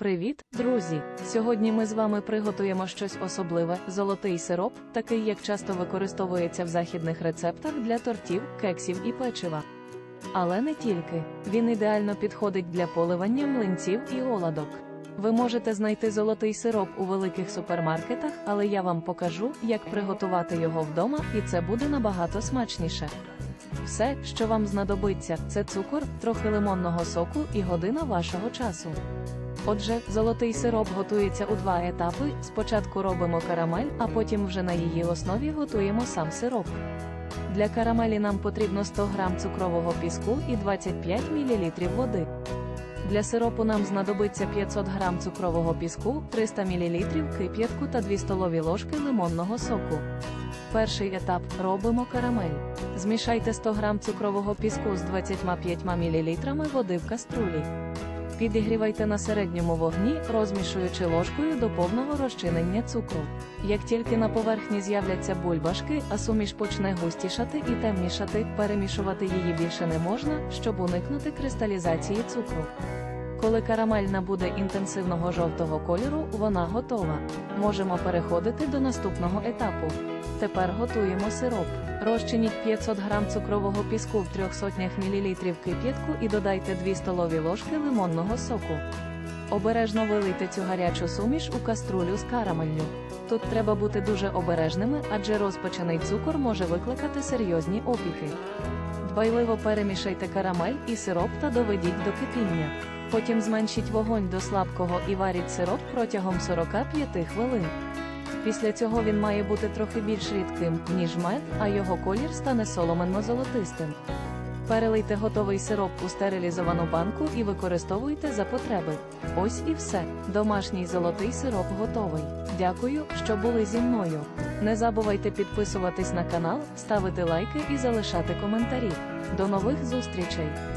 Привіт, друзі! Сьогодні ми з вами приготуємо щось особливе золотий сироп, такий як часто використовується в західних рецептах для тортів, кексів і печива. Але не тільки. Він ідеально підходить для поливання млинців і оладок. Ви можете знайти золотий сироп у великих супермаркетах, але я вам покажу, як приготувати його вдома, і це буде набагато смачніше. Все, що вам знадобиться, це цукор, трохи лимонного соку і година вашого часу. Отже, золотий сироп готується у два етапи. Спочатку робимо карамель, а потім вже на її основі готуємо сам сироп. Для карамелі нам потрібно 100 г цукрового піску і 25 мл води. Для сиропу нам знадобиться 500 г цукрового піску, 300 мл кип'ятку та 2 столові ложки лимонного соку. Перший етап робимо карамель. Змішайте 100 г цукрового піску з 25 мл води в каструлі. Підігрівайте на середньому вогні, розмішуючи ложкою до повного розчинення цукру. Як тільки на поверхні з'являться бульбашки, а суміш почне густішати і темнішати, перемішувати її більше не можна, щоб уникнути кристалізації цукру. Коли карамель набуде інтенсивного жовтого кольору, вона готова. Можемо переходити до наступного етапу. Тепер готуємо сироп. Розчиніть 500 г цукрового піску в 300 мл кип'ятку і додайте 2 столові ложки лимонного соку. Обережно вилийте цю гарячу суміш у каструлю з карамеллю. Тут треба бути дуже обережними, адже розпечений цукор може викликати серйозні опіки. Дбайливо перемішайте карамель і сироп та доведіть до кипіння. Потім зменшіть вогонь до слабкого і варіть сироп протягом 45 хвилин. Після цього він має бути трохи більш рідким, ніж мед, а його колір стане соломенно-золотистим. Перелийте готовий сироп у стерилізовану банку і використовуйте за потреби. Ось і все. Домашній золотий сироп готовий. Дякую, що були зі мною. Не забувайте підписуватись на канал, ставити лайки і залишати коментарі. До нових зустрічей!